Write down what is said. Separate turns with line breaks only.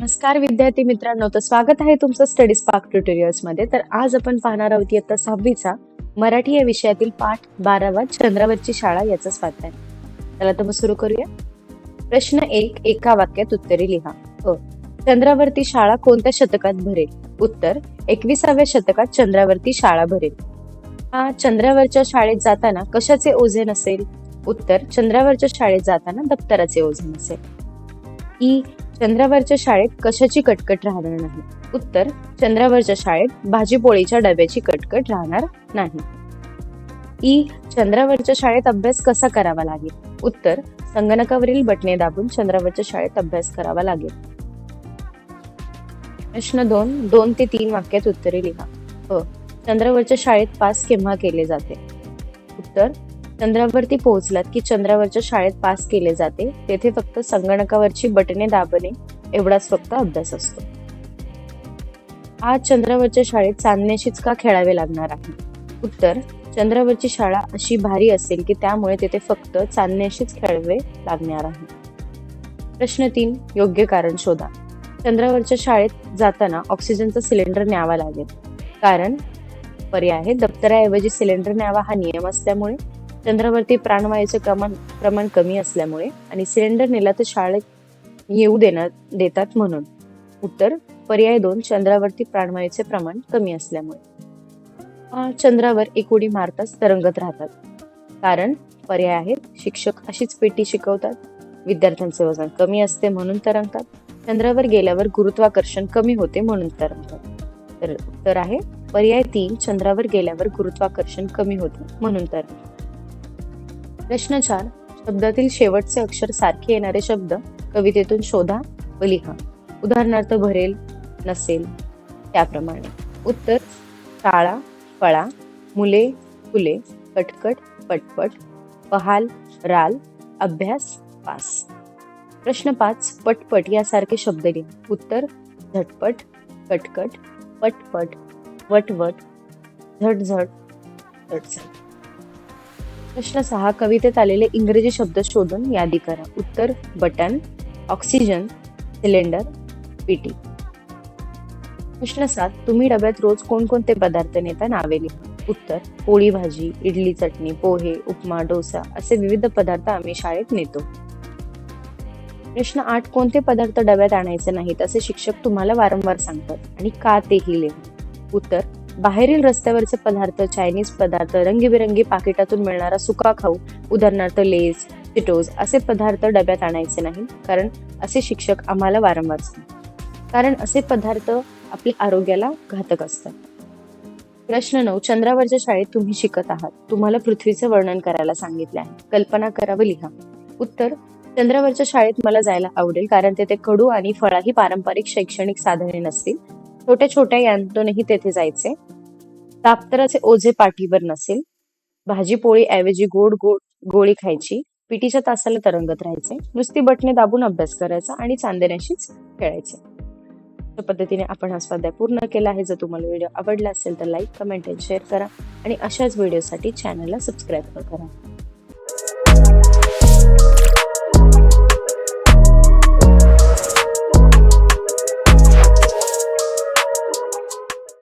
नमस्कार विद्यार्थी मित्रांनो तर स्वागत आहे तुमचं स्टडी स्पार्क ट्युटोरियल्समध्ये. तर आज आपण पाहणार आहोत इयत्ता सहावीचा मराठी या विषयातील पाठ बारावा चंद्रावरची शाळा याचा स्वाध्याय. चला तर मग सुरू करूया. प्रश्न एक एका वाक्यात उत्तरे लिहा. अ. चंद्रावरती शाळा कोणत्या शतकात भरेल? उत्तर एकविसाव्या शतकात चंद्रावरती शाळा भरेल. हा चंद्रावरच्या शाळेत जाताना कशाचे ओझे नसेल? उत्तर चंद्रावरच्या शाळेत जाताना दप्तराचे ओझे नसेल. ई. चंद्रावरच्या शाळेत कशाची कटकट राहणार नाही? उत्तर चंद्रावरच्या शाळेत भाजीपोळीच्या डब्याची कटकट राहणार नाही. ई चंद्रावरच्या शाळेत अभ्यास कसा करावा लागेल? उत्तर संगणकावरील बटणे दाबून चंद्रावरच्या शाळेत अभ्यास करावा लागेल. प्रश्न दोन दोन ते तीन वाक्यात उत्तरे लिहा. अ चंद्रावरच्या शाळेत पास केव्हा केले जाते? उत्तर चंद्रावरती पोहोचलात की चंद्रावरच्या शाळेत पास केले जाते तेथे फक्त संगणकावरची बटणे दाबणे एवढाच फक्त अभ्यास असतो. आज चंद्रावरच्या शाळेत चांदण्याशीच का खेळावे लागणार आहे. उत्तर चंद्रावरची शाळा अशी भारी असेल की त्यामुळे तेथे फक्त चांदण्याशीच खेळावे लागणार आहे. प्रश्न तीन योग्य कारण शोधा. चंद्रावरच्या शाळेत जाताना ऑक्सिजनचा सिलेंडर न्यावा लागेल. कारण पर्याय आहे दप्तराऐवजी सिलेंडर न्यावा हा नियम असल्यामुळे चंद्रावरती प्राणवायूचे प्रमाण प्रमाण कमी असल्यामुळे आणि सिलेंडर नेला तर शाळेत येऊ देणार देतात म्हणून. उत्तर पर्याय दोन चंद्रावरती प्राणवायूचे प्रमाण कमी असल्यामुळे. चंद्रावर एक उडी मारताच तरंगत राहतात. कारण पर्याय आहेत शिक्षक अशीच पेटी शिकवतात विद्यार्थ्यांचे वजन कमी असते म्हणून तरंगतात चंद्रावर गेल्यावर गुरुत्वाकर्षण कमी होते म्हणून तरंगतात. तर उत्तर आहे पर्याय तीन चंद्रावर गेल्यावर गुरुत्वाकर्षण कमी होते म्हणून तरंगतात. प्रश्न चार शब्दातील शेवटचे अक्षर सारखे येणारे शब्द कवितेतून शोधा व लिहा. उदाहरणार्थ भरेल नसेल त्याप्रमाणे. उत्तर शाळा फळा मुले फुले कटकट पटपट पहाल राल अभ्यास पास. प्रश्न पाच पटपट यासारखे शब्द लिहा. उत्तर झटपट कटकट पटपट वटवट झटझट झटझट. प्रश्न सहा कवितेत आलेले इंग्रजी शब्द शोधून यादी करा. उत्तर बटन ऑक्सिजन सिलेंडर पीटी. प्रश्न सात तुम्ही डब्यात रोज कोणकोणते पदार्थ नेता नावे लिहा? उत्तर पोळी भाजी इडली चटणी पोहे उपमा डोसा असे विविध पदार्थ आम्ही शाळेत नेतो. प्रश्न आठ कोणते पदार्थ डब्यात आणायचे नाहीत असे शिक्षक तुम्हाला वारंवार सांगतात आणि का तेही लिहा? उत्तर बाहेरील रस्त्यावरचे पदार्थ चायनीज पदार्थ रंगीबेरंगी पाकिटातून मिळणारा सुका खाऊ उदाहरणार्थ लेस चिटोज असे पदार्थ डब्यात आणायचे नाही कारण असे शिक्षक आम्हाला वारंवार कारण असे पदार्थ आपल्या आरोग्याला घातक असतात. प्रश्न नऊ चंद्रावरच्या शाळेत तुम्ही शिकत आहात. तुम्हाला पृथ्वीचे वर्णन करायला सांगितले आहे. कल्पना करा व लिहा. उत्तर चंद्रावरच्या शाळेत मला जायला आवडेल कारण तेथे कडू आणि फळाही पारंपरिक शैक्षणिक साधने नसतील छोट्या छोट्या यांतूनही तेथे जायचे. दाप्तराचे ओझे पाठीवर नसेल. भाजी पोळी ऐवजी गोड गोड गोळी खायची. पिटीच्या तासाला तरंगत राहायचे. नुसती बटणे दाबून अभ्यास करायचा आणि चांदण्याशीच खेळायचे. अशा पद्धतीने आपण हा स्वाध्याय पूर्ण केला आहे. जर तुम्हाला व्हिडिओ आवडला असेल तर लाईक कमेंट आणि शेअर करा. आणि अशाच व्हिडिओसाठी चॅनलला सबस्क्राईब करा.